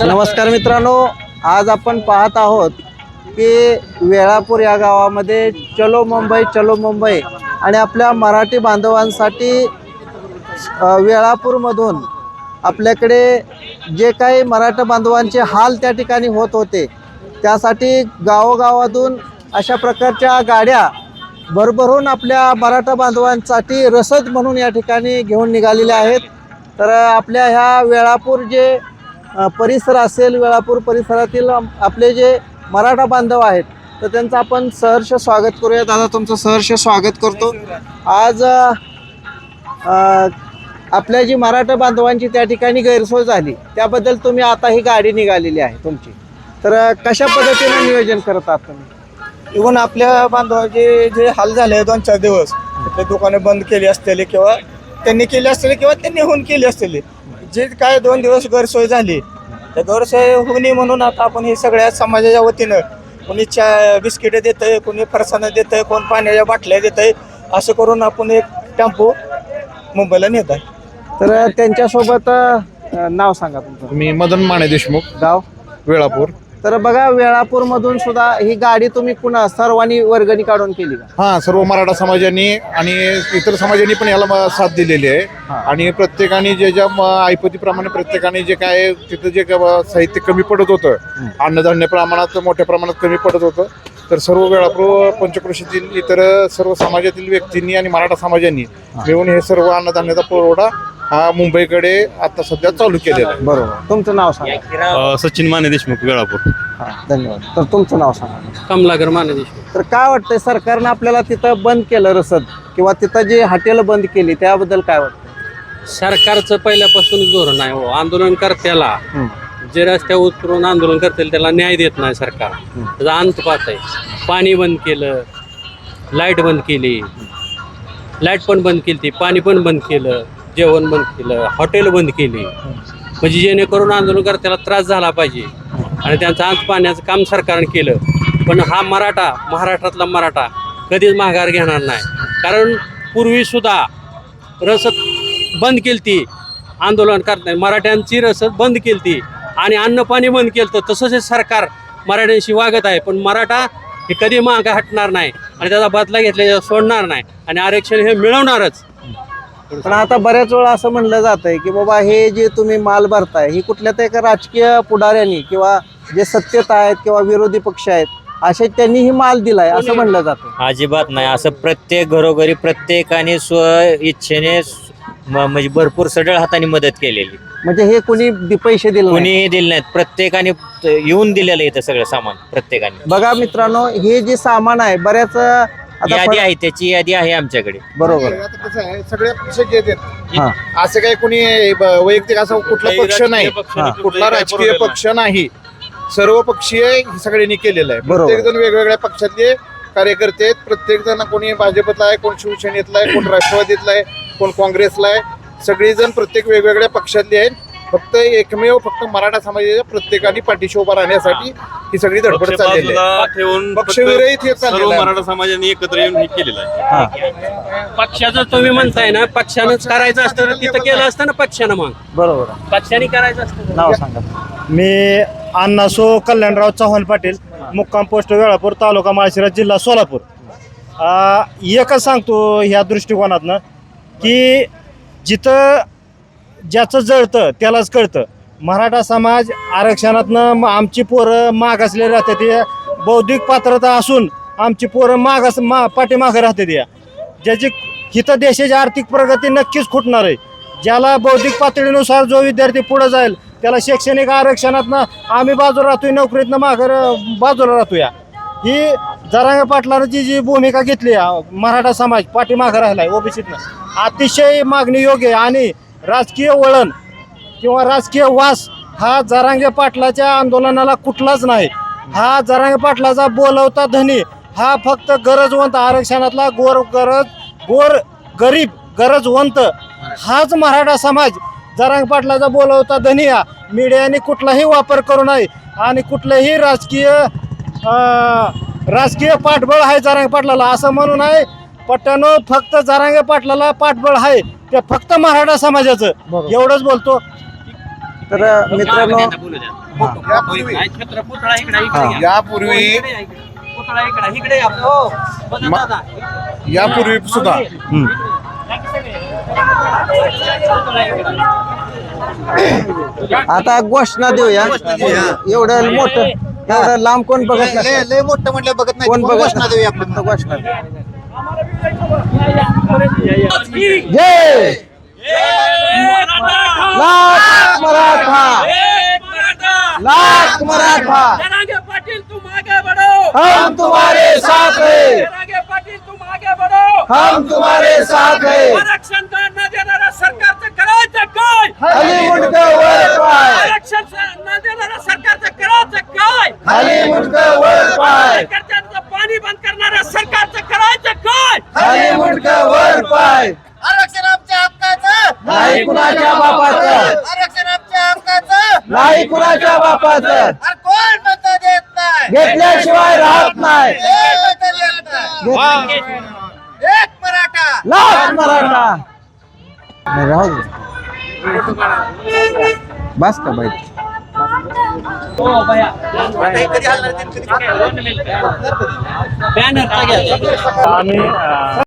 नमस्कार मित्रांनो आज आपण पाहत आहोत की वेळापूर या गावामध्ये चलो मुंबई चलो मुंबई आणि आपल्या मराठी बांधवांसाठी वेळापूरमधून आपल्याकडे जे काही मराठा बांधवांचे हाल त्या ठिकाणी होत होते त्यासाठी गावोगावातून अशा प्रकारच्या गाड्या भरभरून आपल्या मराठा बांधवांसाठी रसद म्हणून या ठिकाणी घेऊन निघालेल्या आहेत. तर आपल्या ह्या वेळापूर जे परिसर असेल वेळापूर परिसरातील आपले जे मराठा बांधव आहेत तर त्यांचं आपण सहर्ष स्वागत करूया. दादा तुमचं सहर्ष स्वागत करतो. आज आपल्या जी मराठा बांधवांची त्या ठिकाणी गैरसोय झाली. त्याबद्दल तुम्ही आता ही गाडी निघालेली आहे तुमची. तर कशा पद्धतीने नियोजन करत आहात तुम्ही? इव्हन आपल्या बांधवाचे जे हाल झाले दोन चार दिवस ते दुकाने बंद केली असलेली किंवा त्यांनी केली असलेली किंवा त्यांनी होऊन केली असलेली जे काय दोन दिवस गैरसोय झाली त्या गैरसोय होऊ नये म्हणून आता आपण हे सगळ्या समाजाच्या वतीनं कोणी चा बिस्किट देत आहे कोणी फरसाणं देत आहे कोण पाण्याच्या बाटल्या देत आहे असं करून आपण एक टेम्पो मुंबईला नेत आहे. तर त्यांच्यासोबत नाव सांगा तुमचं. मी मदन माने देशमुख. गाव? वेळापूर. तर बघा वेळापूर मधून सुद्धा ही गाडी तुम्ही पुन्हा सर्वांनी वर्गणी काढून केली का? हा सर्व मराठा समाजाने आणि इतर समाजाने पण याला म- साथ दिलेली आहे. आणि प्रत्येकाने जे ज्या म- ऐपतीप्रमाणे प्रत्येकाने जे काय तिथं जे काय ब- साहित्य कमी पडत होतं अन्नधान्य प्रमाणात मोठ्या प्रमाणात कमी पडत होतं तर सर्व वेळापूर पंचक्रोशीतील इतर सर्व समाजातील व्यक्तींनी आणि मराठा समाजांनी मिळून हे सर्व अन्नधान्याचा पुरवठा हा मुंबईकडे आता सध्या चालू केलेला आहे. बरोबर. तुमचं नाव सांगा. अ, सचिन माने देशमुख वेळापूर. हा धन्यवाद. तर तुमचं नाव सांगा. कमलाकर माने देशमुख. तर काय वाटतंय सरकारनं आपल्याला तिथं बंद केलं रसद? किंवा तिथं जी हॉटेल बंद केली त्याबद्दल काय वाटतं सरकारचं पहिल्यापासूनच धोरण आहे हो. आंदोलनकर्त्याला हम्म. जे रस्त्यावर उतरून आंदोलन करतील त्याला न्याय देत नाही सरकार. त्याचा अंत पाहत आहे पाणी बंद केलं लाइट बंद केली. लाइट पण बंद केली ती पाणी पण बंद केलं. जेवण बंद केलं हॉटेल बंद केली. म्हणजे जेणेकरून आंदोलनकर्त्याला त्रास झाला पाहिजे. आणि त्यांचं आज पाण्याचं काम सरकारनं केलं. पण हा मराठा महाराष्ट्रातला मराठा कधीच माघार घेणार नाही. कारण पूर्वीसुद्धा रसद बंद केली ती आंदोलन करताना मराठ्यांची रसद बंद केली ती आणि अन्नपाणी बंद केलं तर तसंच हे सरकार मराठ्यांशी वागत आहे. पण मराठा हे कधी मागं हटणार नाही. आणि त्याचा बदला घेतल्याशिवाय सोडणार नाही. आणि आरक्षण हे मिळवणारच. पण आता बऱ्याच वेळा असं म्हणलं जात आहे की बाबा हे जे तुम्ही माल भरताय ही कुठल्या तरी एका राजकीय पुढाऱ्यांनी किंवा जे सत्तेत आहेत किंवा विरोधी पक्ष आहेत असे त्यांनीही माल दिलाय असं म्हणलं जातं. अजिबात नाही. असं प्रत्येक घरोघरी प्रत्येकाने स्व इच्छेने म- म्हणजे भरपूर सडळ हाताने मदत केलेली. म्हणजे हे कुणी दि- पैसे दिले नाही. कोणीही दिले नाहीत. प्रत्येकाने त- येऊन दिलेलं इथं सगळं सामान प्रत्येकाने. बघा मित्रांनो हे जे सामान आहे बऱ्याच आता यादी आहे त्याची यादी आहे आमच्याकडे. बरोबर. आता कसं आहे सगळे पक्ष हा. असं काही कोणी ब- वैयक्तिक असा कुठला पक्ष नाही. हा. कुठला राजकीय पक्ष नाही. सर्व पक्षीय हे सगळ्यांनी केलेलं आहे. बरोबर. प्रत्येक जण वेगवेगळ्या पक्षातले कार्यकर्ते आहेत. प्रत्येक जण कोणी भाजपतला आहे कोण शिवसेनेतला आहे कोण राष्ट्रवादीतला आहे कोण काँग्रेसला आहे. सगळेजण प्रत्येक वेगवेगळ्या पक्षातले आहेत. फक्त एकमेव फक्त मराठा समाजाच्या प्रत्येकाने पाठीशी उभा राहण्यासाठी ही सगळी धडपड चाललेली आहे. ठेवून पक्षविरहित हे सर्व चाललेलं आहे. मराठा समाजाने एकत्र येऊन हे केलेलं आहे. हा. पक्षाचं तुम्ही म्हणताय ना पक्षानं करायचं असतं तर तिथं केलं असतं ना पक्षानं मग? बरोबर. आहे. पक्षाने करायचं असतं. नाव सांगा. मी अण्णासो कल्याणराव चव्हाण पाटील मुक्काम पोस्ट वेळापूर तालुका माळशिरस जिल्हा सोलापूर. आ, एकच सांगतो ह्या दृष्टिकोनातनं की जिथं ज्याचं जळतं त्यालाच कळतं. मराठा समाज आरक्षणातनं म- आमची पोरं मागासले राहते ते. बौद्धिक पात्रता असून आमची पोरं मागास मा पाठीमागं राहते या ज्याची हिथं देशाची आर्थिक प्रगती नक्कीच खुटणार आहे. ज्याला बौद्धिक पातळीनुसार जो विद्यार्थी पुढे जाईल त्याला शैक्षणिक आरक्षणातनं आम्ही बाजूला राहतोय नोकरीतनं माघार बाजूला राहतोया. ही जरांग पाटलानं जी जी भूमिका घेतली मराठा समाज पाठीमागं राहिलाय ओबीसीतनं अतिशय मागणी योग्य आहे आणि राजकीय वळण किंवा राजकीय वास हा जरांगे पाटलाच्या आंदोलनाला कुठलाच नाही. हा जरांगे पाटलाचा बोलवता धनी हा फक्त गरजवंत आरक्षणातला गोर गरज गोर गरीब गरजवंत. हाच मराठा समाज. जरांग पाटलाचा बोलवता धनी हा. मीडियाने कुठलाही वापर करू नये आणि कुठलंही राजकीय राजकीय पाठबळ आहे जरांग पाटलाला. असं म्हणून आहे पट्ट्यानो फक्त जरांगे पाटलाला पाठबळ आहे. ते फक्त मराठा समाजाचं. एवढंच बोलतो. तर मित्रांनो यापूर्वी. यापूर्वी. पुतळा इकडे इकडे या. हो. यापूर्वी सुद्धा. आता घोषणा देऊया. एवढं मोठं एवढं लांब कोण बघत नसतं. लय मोठं म्हटलं बघत नाही. कोण पण बघत घोषणा देऊया आपण फक्त घोषणा जय लाख मराठा। लाख मराठा। पाटील तुम आगे बढ़ो। हम तुम्हारे साथ हैं। पाटील तुम आगे बढ़ो। हम तुम्हारे साथ हैं। आरक्षण न देणाऱ्या सरकारचं करायचं काय खाली मुंडकं वर पाय आरक्षण न देणाऱ्या सरकारचं करायचं काय खाली मुंडकं वर पाय पाय आरक्षण आमच्या हक्काचं. नाही कुणाच्या बापाचं. आरक्षण आमच्या हक्काचं. नाही कुणाच्या बापाचं. अरे कोण म्हणतं देत नाही? घेतल्याशिवाय राहत नाही. कोण म्हणतं देत नाही? एक मराठा. लाख मराठा. नाही, राहू दे. बस का बाई? बॅनर आम्ही अं,